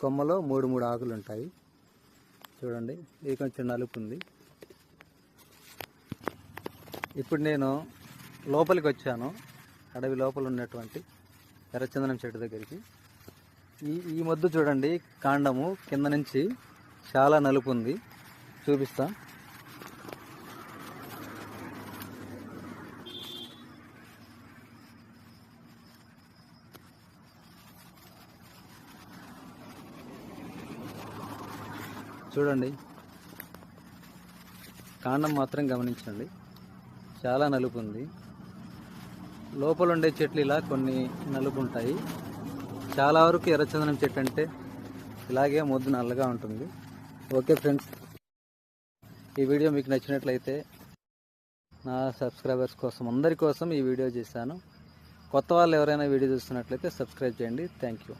కొమ్మలో మూడు మూడు ఆకులు ఉంటాయి. చూడండి ఇది కొంచెం నలుపు ఉంది ఇప్పుడు నేను లోపలికి వచ్చాను. అడవి లోపల ఉన్నటువంటి ఎర్రచందనం చెట్టు దగ్గరికి. ఈ ఈ మొద్దు చూడండి కాండము కింద నుంచి చాలా నలుపు ఉంది చూపిస్తాను చూడండి. కాండం మాత్రం గమనించండి. చాలా నలుపు ఉంది లోపల ఉండే చెట్లు ఇలా కొన్ని నలుపు ఉంటాయి చాలా వరకు ఎర్రచందనం చెట్టు అంటే ఇలాగే మొద్దు నల్లగా ఉంటుంది. Okay friends. ఈ వీడియో మీకు నచ్చినట్లయితే నా సబ్స్క్రైబర్స్ కోసం అందరి కోసం ఈ వీడియో చేశాను. కొత్త వాళ్ళు ఎవరైనా వీడియో చూస్తున్నట్లయితే సబ్స్క్రైబ్ చేయండి. Thank you.